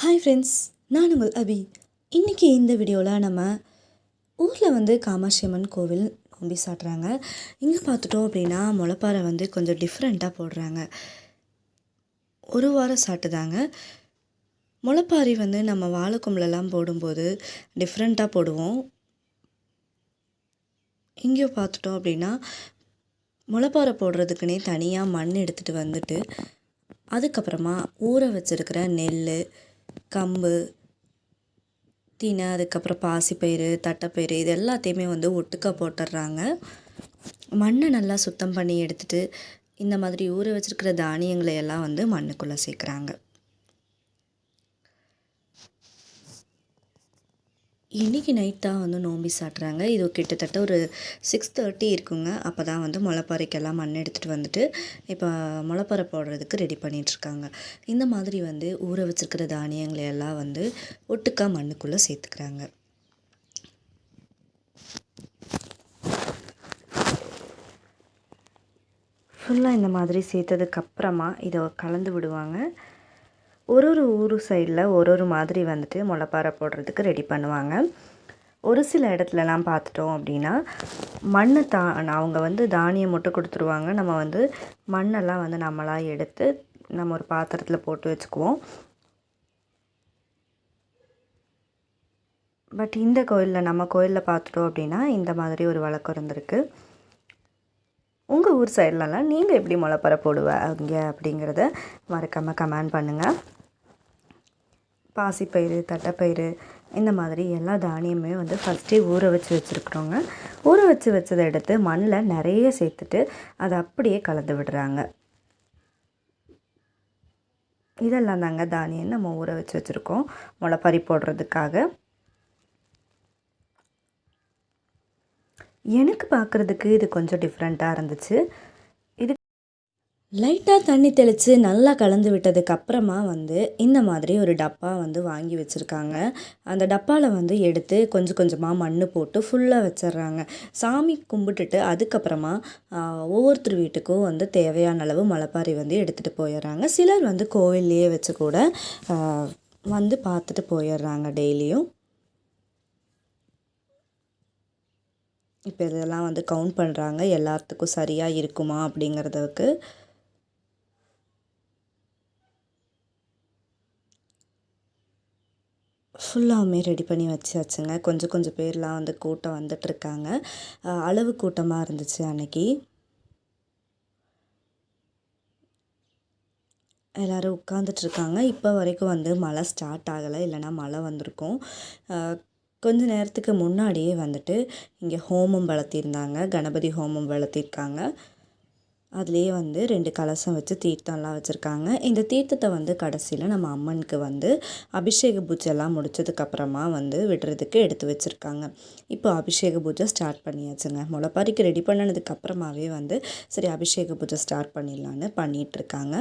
Hi friends நான் உங்கள் அபி. இன்றைக்கி இந்த வீடியோவில் நம்ம ஊரில் வந்து காமாட்சி அம்மன் கோவில் நோம்பி சாட்டுறாங்க. இங்கே பார்த்துட்டோம் அப்படின்னா முளைப்பாறை வந்து கொஞ்சம் டிஃப்ரெண்ட்டாக போடுறாங்க. ஒரு வாரம் சாட்டுதாங்க. முளைப்பாரி வந்து நம்ம வாழைக்கும்பலெல்லாம் போடும்போது டிஃப்ரெண்ட்டாக போடுவோம். இங்கே பார்த்துட்டோம் அப்படின்னா முளைப்பாறை போடுறதுக்குனே தனியாக மண் எடுத்துகிட்டு வந்துட்டு அதுக்கப்புறமா ஊற வச்சுருக்கிற நெல் கம்பு தினை அதுக்கப்புறம் பாசிப்பயிறு தட்டைப்பயிறு இது எல்லாத்தையுமே வந்து ஒட்டுக்கா போட்டுடுறாங்க. மண்ணை நல்லா சுத்தம் பண்ணி எடுத்துட்டு இந்த மாதிரி ஊற வச்சிருக்கிற தானியங்களை எல்லாம் வந்து மண்ணுக்குள்ளே சேர்க்குறாங்க. இன்றைக்கி நைட் தான் வந்து நோம்பி சாட்டுறாங்க. இது கிட்டத்தட்ட ஒரு சிக்ஸ் தேர்ட்டி இருக்குங்க. அப்போ தான் வந்து முளைப்பாறைக்கெல்லாம் மண் எடுத்துகிட்டு வந்துட்டு இப்போ முளைப்பாறை போடுறதுக்கு ரெடி பண்ணிகிட்ருக்காங்க இந்த மாதிரி வந்து ஊற வச்சுருக்கிற தானியங்களை எல்லாம் வந்து ஒட்டுக்கா மண்ணுக்குள்ளே சேர்த்துக்கிறாங்க. ஃபுல்லாக இந்த மாதிரி சேர்த்ததுக்கப்புறமா இதை கலந்து விடுவாங்க. ஒரு ஒரு ஊர் சைடில் ஒரு ஒரு மாதிரி வந்துட்டு முளைப்பாறை போடுறதுக்கு ரெடி பண்ணுவாங்க. ஒரு சில இடத்துலலாம் பார்த்துட்டோம் அப்படின்னா மண்ணை தா அவங்க வந்து தானியம் மட்டும் கொடுத்துருவாங்க. நம்ம வந்து மண்ணெல்லாம் வந்து நம்மளாக எடுத்து நம்ம ஒரு பாத்திரத்தில் போட்டு வச்சுக்குவோம். பட் இந்த கோயிலில் நம்ம கோயிலில் பார்த்துட்டோம் அப்படின்னா இந்த மாதிரி ஒரு வழக்கம் இருந்திருக்கு. உங்கள் ஊர் சைட்லலாம் நீங்கள் எப்படி முளைப்பறை போடுவாங்க அப்படிங்கிறத மறக்காமல் கமெண்ட் பண்ணுங்கள் பாசிப்பயிறு தட்டைப்பயிறு இந்த மாதிரி எல்லா தானியமே வந்து ஃபஸ்ட்டே ஊற வச்சு வச்சுருக்குறோங்க. ஊற வச்சு வச்சதை எடுத்து மண்ணில் நிறைய சேர்த்துட்டு அதை அப்படியே கலந்து விடுறாங்க. இதெல்லாம் தாங்க தானியம் நம்ம ஊற வச்சு வச்சுருக்கோம். முளைப்பறி போடுறதுக்காக. எனக்கு பார்க்குறதுக்கு இது கொஞ்சம் டிஃப்ரெண்ட்டாக இருந்துச்சு. லைட்டாக தண்ணி தெளித்து நல்லா கலந்து விட்டதுக்கு அப்புறமா வந்து இந்த மாதிரி ஒரு டப்பா வந்து வாங்கி வச்சுருக்காங்க. அந்த டப்பாவில் வந்து எடுத்து கொஞ்சம் கொஞ்சமாக மண் போட்டு ஃபுல்லாக வச்சிடுறாங்க சாமி கும்பிட்டுட்டு அதுக்கப்புறமா ஒவ்வொருத்தர் வீட்டுக்கும் வந்து தேவையான அளவு மலைப்பாரி வந்து எடுத்துகிட்டு போயிடுறாங்க சிலர் வந்து கோவில்லையே வச்சு கூட வந்து பார்த்துட்டு போயிடுறாங்க டெய்லியும். இப்போ இதெல்லாம் வந்து கவுண்ட் பண்ணுறாங்க எல்லாத்துக்கும் சரியாக இருக்குமா அப்படிங்கிறதுக்கு ஃபுல்லாகவுமே ரெடி பண்ணி வச்சாச்சுங்க. கொஞ்சம் கொஞ்சம் பேர்லாம் வந்து கூட்டம் வந்துட்டுருக்காங்க அளவு கூட்டமாக இருந்துச்சு அன்னைக்கு. எல்லோரும் உட்காந்துட்ருக்காங்க இப்போ வரைக்கும் வந்து மழை ஸ்டார்ட் ஆகலை. இல்லைனா மழை வந்திருக்கும். கொஞ்ச நேரத்துக்கு முன்னாடியே வந்துட்டு இங்கே ஹோமம் வளர்த்திருந்தாங்க. கணபதி ஹோமம் வளர்த்திருக்காங்க. அதுலேயே வந்து ரெண்டு கலசம் வச்சு தீர்த்தம்லாம் வச்சுருக்காங்க. இந்த தீர்த்தத்தை வந்து கடைசியில் நம்ம அம்மனுக்கு வந்து அபிஷேக பூஜைலாம் முடிச்சதுக்கப்புறமா வந்து விடுறதுக்கு எடுத்து வச்சுருக்காங்க. இப்போ அபிஷேக பூஜை ஸ்டார்ட் பண்ணியாச்சுங்க. முளைப்பாரிக்கு ரெடி பண்ணினதுக்கப்புறமாவே வந்து சரி அபிஷேக பூஜை ஸ்டார்ட் பண்ணிடலான்னு பண்ணிகிட்ருக்காங்க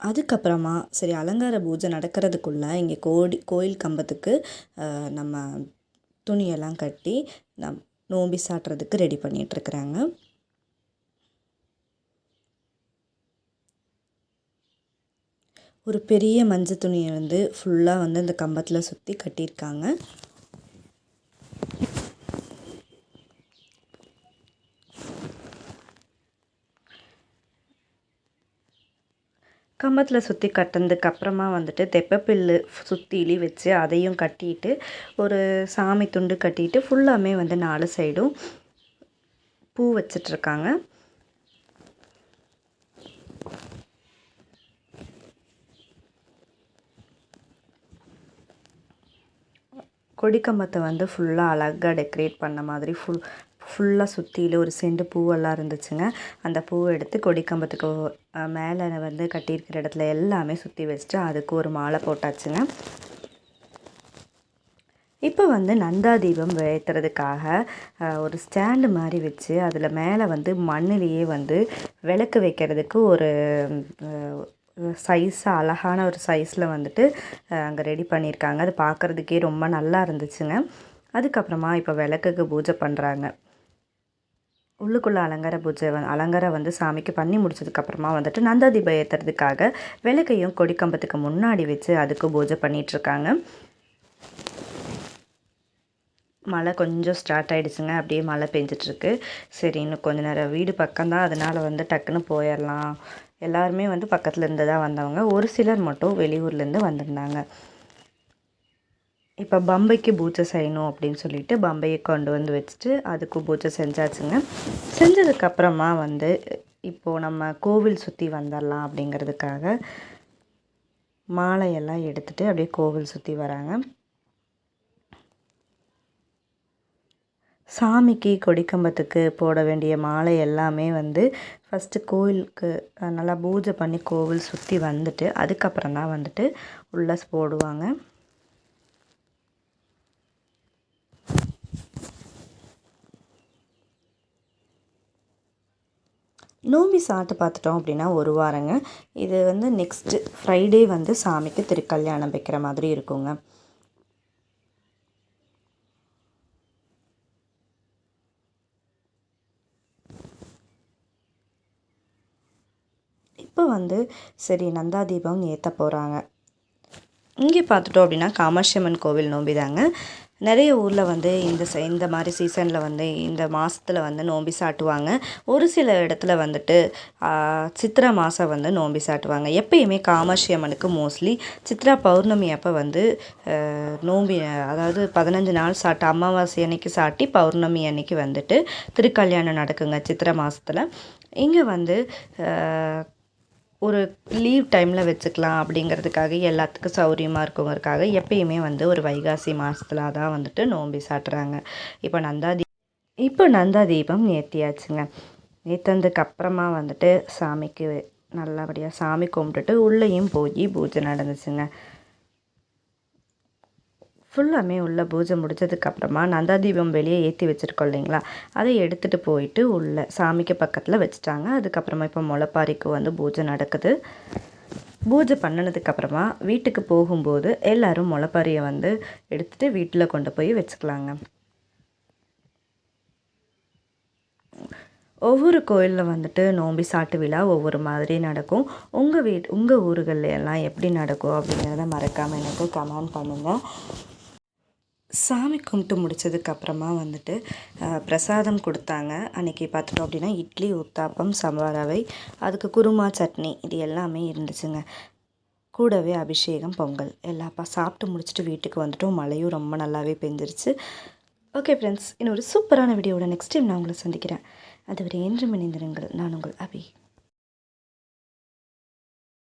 அதுக்கப்புறமா சரி அலங்கார பூஜை நடக்கிறதுக்குள்ளே இங்கே கோடி கோயில் கம்பத்துக்கு நம்ம துணியெல்லாம் கட்டி நம் நோம்பி சாட்டுறதுக்கு ரெடி பண்ணிகிட்ருக்குறாங்க ஒரு பெரிய மஞ்சள் துணியை வந்து ஃபுல்லாக வந்து அந்த கம்பத்தில் சுற்றி கட்டியிருக்காங்க. கம்பத்தில் சுற்றி கட்டினதுக்கு அப்புறமா வந்துட்டு தெப்பப்பில்லு சுற்றிலி வச்சு அதையும் கட்டிட்டு ஒரு சாமி துண்டு கட்டிட்டு ஃபுல்லாமே வந்து நாலு சைடும் பூ வச்சிட்ருக்காங்க. கொடிக்கம்பத்தை வந்து ஃபுல்லாக அழகாக டெக்கரேட் பண்ண மாதிரி ஃபுல் ஃபுல்லாக சுற்றிலும் ஒரு செண்டு பூவெல்லாம் இருந்துச்சுங்க. அந்த பூவை எடுத்து கொடிக்கம்பத்துக்கு மேலே வந்து கட்டியிருக்கிற இடத்துல எல்லாமே சுற்றி வச்சுட்டு அதுக்கு ஒரு மாலை போட்டாச்சுங்க. இப்போ வந்து நந்தா தீபம் ஏற்றுறதுக்காக ஒரு ஸ்டாண்டு மாதிரி வச்சு அதில் மேலே வந்து மண்ணிலேயே வந்து விளக்கு வைக்கிறதுக்கு ஒரு சைஸாக அழகான ஒரு சைஸில் வந்துட்டு அங்கே ரெடி பண்ணியிருக்காங்க. அது பார்க்குறதுக்கே ரொம்ப நல்லா இருந்துச்சுங்க. அதுக்கப்புறமா இப்போ விளக்குக்கு பூஜை பண்ணுறாங்க உள்ளுக்குள்ளே அலங்கார பூஜை வந் அலங்காரம் வந்து சாமிக்கு பண்ணி முடிச்சதுக்கப்புறமா வந்துட்டு நந்த தீபம் ஏற்றுறதுக்காக விளக்கையும் கொடிக்கம்பத்துக்கு முன்னாடி வச்சு அதுக்கு பூஜை பண்ணிகிட்ருக்காங்க மழை கொஞ்சம் ஸ்டார்ட் ஆகிடுச்சுங்க அப்படியே மழை பெஞ்சிட்ருக்கு. சரி இன்னும் கொஞ்ச நேரம் வீடு பக்கம்தான். அதனால் வந்து டக்குன்னு போயிடலாம். எல்லாருமே வந்து பக்கத்தில் இருந்து தான் வந்தவங்க. ஒரு சிலர் மட்டும் வெளியூர்லேருந்து வந்திருந்தாங்க. இப்போ பம்பைக்கு பூஜை செய்யணும் அப்படின்னு சொல்லிட்டு பம்பையை கொண்டு வந்து வச்சுட்டு அதுக்கு பூஜை செஞ்சாச்சுங்க. செஞ்சதுக்கப்புறமா வந்து இப்போது நம்ம கோவில் சுற்றி வந்துடலாம் அப்படிங்கிறதுக்காக மாலையெல்லாம் எடுத்துகிட்டு அப்படியே கோவில் சுற்றி வராங்க. சாமிக்கு கொடிக்கம்பத்துக்கு போட வேண்டிய மாலை எல்லாமே வந்து ஃபஸ்ட்டு கோயிலுக்கு நல்லா பூஜை பண்ணி கோவில் சுற்றி வந்துட்டு அதுக்கப்புறம் தான் வந்துட்டு உள்ளே போடுவாங்க. நோம்பி சாப்பிட்டு பார்த்துட்டோம் அப்படின்னா ஒரு வாரங்க. இது வந்து நெக்ஸ்ட்டு ஃப்ரைடே வந்து சாமிக்கு திருக்கல்யாணம் வைக்கிற மாதிரி இருக்குங்க. இப்போ வந்து சரி நந்தா தீபம் ஏற்ற போகிறாங்க இங்கே பார்த்துட்டோம் அப்படின்னா காமாட்சியம்மன் கோவில் நோம்பி தாங்க நிறைய ஊரில் வந்து இந்த ச இந்த மாதிரி சீசனில் வந்து இந்த மாதத்தில் வந்து நோம்பி சாட்டுவாங்க. ஒரு சில இடத்துல வந்துட்டு சித்திரை மாதம் வந்து நோம்பி சாட்டுவாங்க. எப்பயுமே காமாட்சி அம்மனுக்கு மோஸ்ட்லி சித்ரா பௌர்ணமி அப்போ வந்து நோம்பி அதாவது பதினஞ்சு நாள் சாட்டு அமாவாசை அன்னைக்கு சாட்டி பௌர்ணமி அன்னைக்கு வந்துட்டு திருக்கல்யாணம் நடக்குங்க சித்திரை மாதத்தில் இங்கே வந்து ஒரு லீவ் டைமில் வச்சுக்கலாம் அப்படிங்கிறதுக்காக எல்லாத்துக்கும் சௌரியமாக இருக்குங்கிறதுக்காக எப்பயுமே வந்து ஒரு வைகாசி மாதத்துல தான் வந்துட்டு நோம்பி சாட்டுறாங்க. இப்போ நந்தா தீ இப்போ நந்தா தீபம் ஏற்றியாச்சுங்க ஏற்றதுக்கு அப்புறமா வந்துட்டு சாமிக்கு நல்லபடியாக சாமி கும்பிட்டுட்டு உள்ளேயும் போய் பூஜை நடந்துச்சுங்க. ஃபுல்லாமே உள்ளே பூஜை முடிச்சதுக்கப்புறமா நந்தா தீபம் வெளியே ஏற்றி வச்சுருக்கோம் இல்லைங்களா? அதை எடுத்துகிட்டு போயிட்டு உள்ளே சாமிக்கு பக்கத்தில் வச்சுட்டாங்க. அதுக்கப்புறமா இப்போ முளைப்பாரிக்கு வந்து பூஜை நடக்குது. பூஜை பண்ணினதுக்கப்புறமா வீட்டுக்கு போகும்போது எல்லோரும் முளைப்பாரியை வந்து எடுத்துகிட்டு வீட்டில் கொண்டு போய் வச்சுக்கலாங்க. ஒவ்வொரு கோயிலில் வந்துட்டு நோம்பி சாட்டு விழா ஒவ்வொரு மாதிரி நடக்கும். உங்கள் வீட் உங்கள் ஊர்களில் எல்லாம் எப்படி நடக்கும் அப்படிங்கிறத மறக்காமல் எனக்கு கமெண்ட் பண்ணுங்கள் சாமி கும்பிட்டு முடித்ததுக்கப்புறமா வந்துட்டு பிரசாதம் கொடுத்தாங்க. அன்றைக்கி பார்த்துட்டோம் அப்படின்னா இட்லி உத்தாப்பம் சம்பாரவை அதுக்கு குருமா சட்னி இது எல்லாமே இருந்துச்சுங்க. கூடவே அபிஷேகம் பொங்கல் எல்லாப்பா சாப்பிட்டு முடிச்சுட்டு வீட்டுக்கு வந்துட்டோம். மழையும் ரொம்ப நல்லாவே பெஞ்சிருச்சு. ஓகே ஃப்ரெண்ட்ஸ் இன்னொரு சூப்பரான வீடியோட நெக்ஸ்ட் டைம் நான் உங்களை சந்திக்கிறேன். அதுவரை என்று இணைந்திருங்கள். நான் உங்கள் அபி.